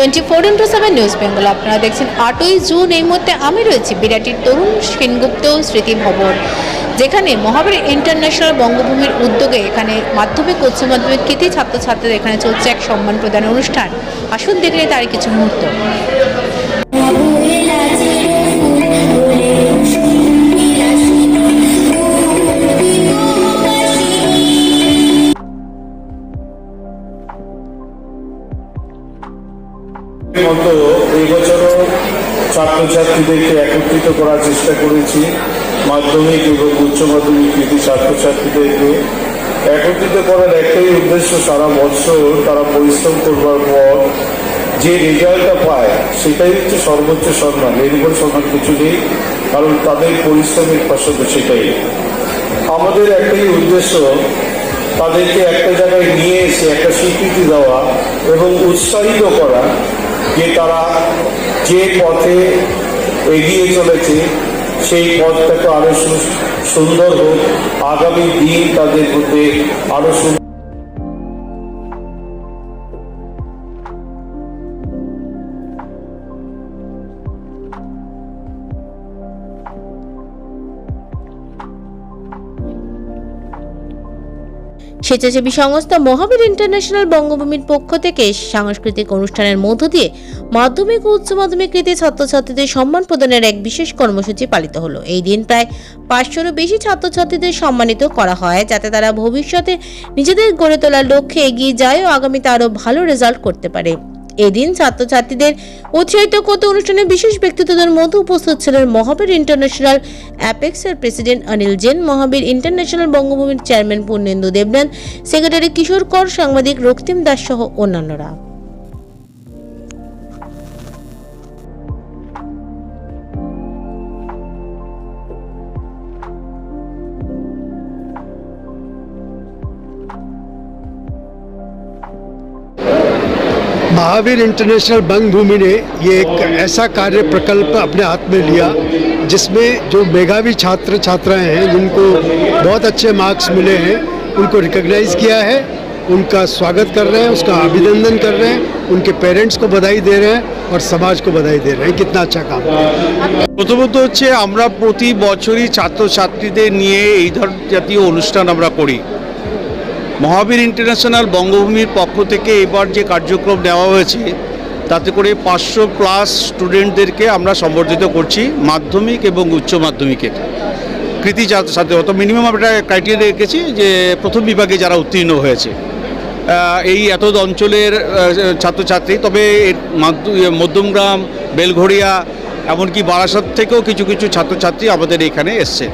Twenty four into seven news Bengal আপনারা দেখছেন আটই জুন, এই মুহূর্তে আমি রয়েছি বিরাটির তরুণ সেনগুপ্ত স্মৃতি ভবন। যেখানে মহাবীর ইন্টারন্যাশনাল বঙ্গভূমির উদ্যোগে এখানে মাধ্যমিক, উচ্চ মাধ্যমিক কৃতি ছাত্রছাত্রীদের এখানে চলছে এক সম্মান প্রদান অনুষ্ঠান। আসুন দেখলে তার কিছু মুহূর্ত। এই বছরও ছাত্রছাত্রীদেরকে একত্রিত করার চেষ্টা করেছি। মাধ্যমিক এবং উচ্চ মাধ্যমিক কৃতি ছাত্রছাত্রীদেরকে একত্রিত করার একটাই উদ্দেশ্য সারা বছর তারা পরিশ্রম করবার পর যে রেজাল্টটা পায়, সেটাই হচ্ছে সর্বোচ্চ সম্মান। এর সম্মান কিছু নেই, কারণ তাদের পরিশ্রমের ফসল সেটাই। আমাদের একটাই উদ্দেশ্য তাদেরকে একটা জায়গায় নিয়ে এসে একটা স্বীকৃতি দেওয়া এবং উৎসাহিত করা। যে তারা যে পথে এগিয়ে চলেছে, সেই পথটাকে আরও সুন্দর হোক। আগামী দিন তাদের মধ্যে আরও সুন্দর স্বেচ্ছাসেবী সংস্থা মহাবীর ইন্টারন্যাশনাল বঙ্গভূমির পক্ষ থেকে সাংস্কৃতিক অনুষ্ঠানের মধ্য দিয়ে মাধ্যমিক ও উচ্চ মাধ্যমিক কৃতি ছাত্রছাত্রীদের সম্মান প্রদানের এক বিশেষ কর্মসূচি পালিত হলো। এই দিন প্রায় পাঁচশোরও বেশি ছাত্রছাত্রীদের সম্মানিত করা হয়, যাতে তারা ভবিষ্যতে নিজেদের গড়ে তোলার লক্ষ্যে এগিয়ে যায় ও আগামীতে আরও ভালো রেজাল্ট করতে পারে। এদিন ছাত্রছাত্রীদের উৎসাহিত করতে অনুষ্ঠানে বিশেষ ব্যক্তিত্বদের মধ্যে উপস্থিত ছিলেন মহাবীর ইন্টারন্যাশনাল অ্যাপেক্সের প্রেসিডেন্ট অনিল জেন, মহাবীর ইন্টারন্যাশনাল বঙ্গভূমির চেয়ারম্যান পূর্ণেন্দু দেবনাথ, সেক্রেটারি কিশোর কর সাংবাদিক রক্তিম দাস সহ অন্যান্যরা। महावीर इंटरनेशनल बंग भूमि ने ये एक ऐसा कार्य प्रकल्प अपने हाथ में लिया जिसमें जो मेधावी छात्र छात्राएं हैं जिनको बहुत अच्छे मार्क्स मिले हैं उनको रिकॉग्नाइज किया है उनका स्वागत कर रहे हैं उसका अभिनंदन कर रहे हैं उनके पेरेंट्स को बधाई दे रहे हैं और समाज को बधाई दे रहे हैं कितना अच्छा काम প্রথমত হচ্ছে আমরা প্রতি বছরই ছাত্রছাত্রীদের নিয়ে এই ধর জাতীয় অনুষ্ঠান আমরা করি মহাবীর ইন্টারন্যাশনাল বঙ্গভূমির পক্ষ থেকে এবার যে কার্যক্রম নেওয়া হয়েছে তাতে করে পাঁচশো প্লাস স্টুডেন্টদেরকে আমরা সম্বর্ধিত করছি মাধ্যমিক এবং উচ্চ মাধ্যমিকের। কৃতি সাথে অত মিনিমাম একটা ক্রাইটেরিয়া রেখেছি যে প্রথম বিভাগে যারা উত্তীর্ণ হয়েছে। এই এত অঞ্চলের ছাত্রছাত্রী তবে ইয়ে, মধ্যমগ্রাম বেলঘড়িয়া এমনকি বারাসাত থেকেও কিছু কিছু ছাত্রছাত্রী আমাদের এখানে এসছে।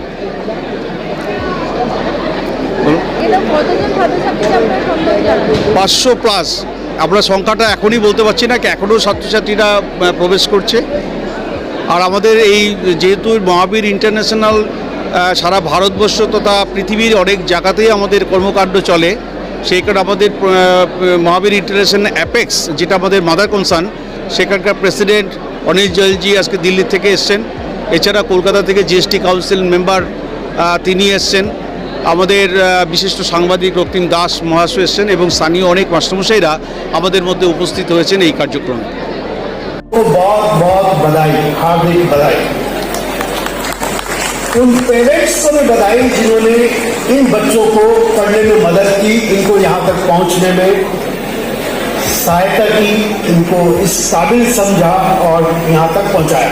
পাঁচশো প্লাস। আমরা সংখ্যাটা এখনই বলতে পারছি না, এখনও ছাত্রছাত্রীরা প্রবেশ করছে। আর আমাদের এই যেহেতু মহাবীর ইন্টারন্যাশনাল সারা ভারতবর্ষ তথা পৃথিবীর অনেক জায়গাতেই আমাদের কর্মকাণ্ড চলে, সেই কারণে আমাদের মহাবীর ইন্টারন্যাশনাল অ্যাপেক্স, যেটা আমাদের মাদার কনসার্ন, সেখানকার প্রেসিডেন্ট অনিল জয়েলজি আজকে দিল্লি থেকে এসছেন। এছাড়া কলকাতা থেকে জিএসটি কাউন্সিল মেম্বার তিনি এসছেন। আমাদের আহ, বিশিষ্ট সাংবাদিক রক্তিম দাস মহাশয় এসছেন এবং স্থানীয় অনেক মাস্টারমশাইরা আমাদের মধ্যে উপস্থিত হয়েছেন এই কার্যক্রমে को बहुत बहुत बधाई हार्दिक बधाई उन पेरेंट्स को भी बधाई जिन्होंने इन बच्चों को पढ़ने में मदद की इनको यहाँ तक पहुँचने में सहायता की इनको इस काबिल समझा और यहाँ तक पहुँचाया